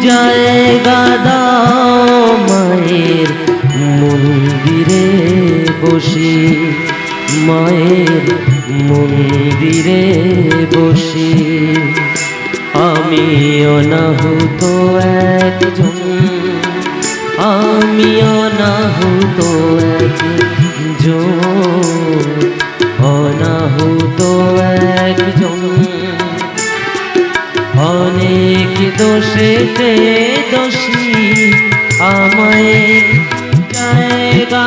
পূজায় গাদা মায়ের মন্দিরে বসি মায়ের মন্দিরে বসি আমি অনাহুত একজন আমি অনাহুত একজন অনাহুত একজন দোষেতে দোষী আমায় জায়গা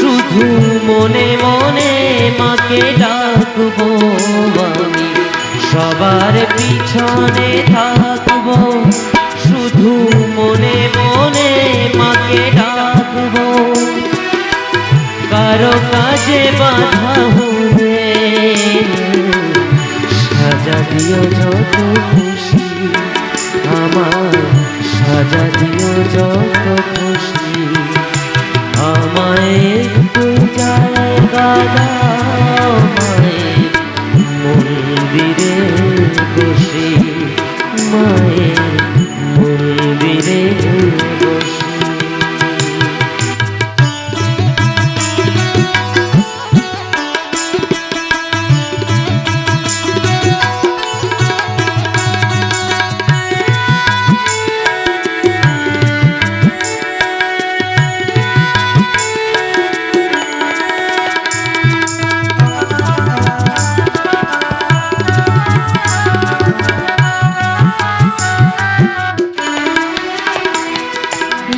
শুধু মনে মনে মাকে ডাকবো আমি। সবার পিছনে থাকব। শুধু মনে মনে মাকে ডাকবো। কারও কাজে বাধা হলে সাজা দিও যত খুশি আমার সাজা দিও যত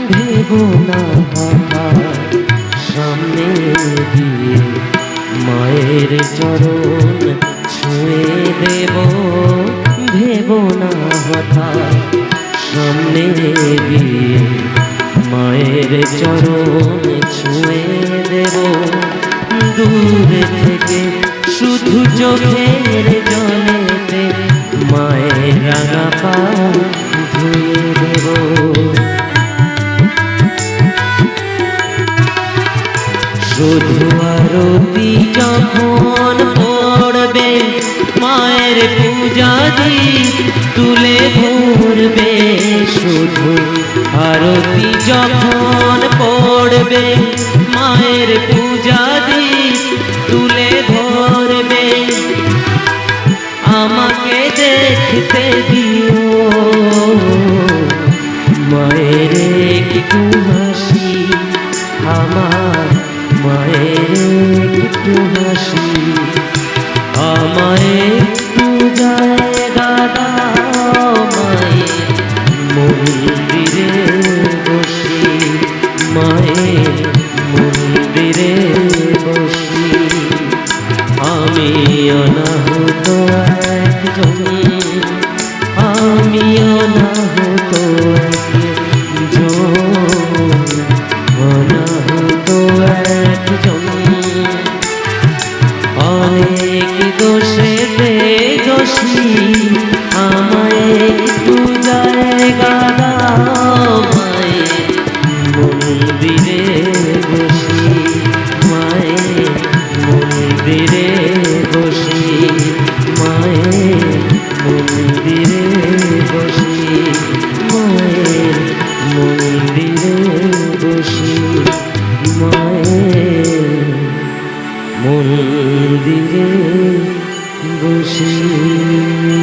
ভেবো না সামনে দিয়ে মায়ের চরণ ছুঁয়ে দেব ভেবো না হঠাৎ সামনে দিয়ে মায়ের চরণ ছুঁয়ে দেব দূর থেকে শুধু চোখের শুধু আরতি যখন পড়বে মায়ের পূজা দি তুলে ধরবে। শুধু আরতি যখন পড়বে, মায়ের পূজা দি তুলে ধরবে। আমাকে দেখতে দিও me. you.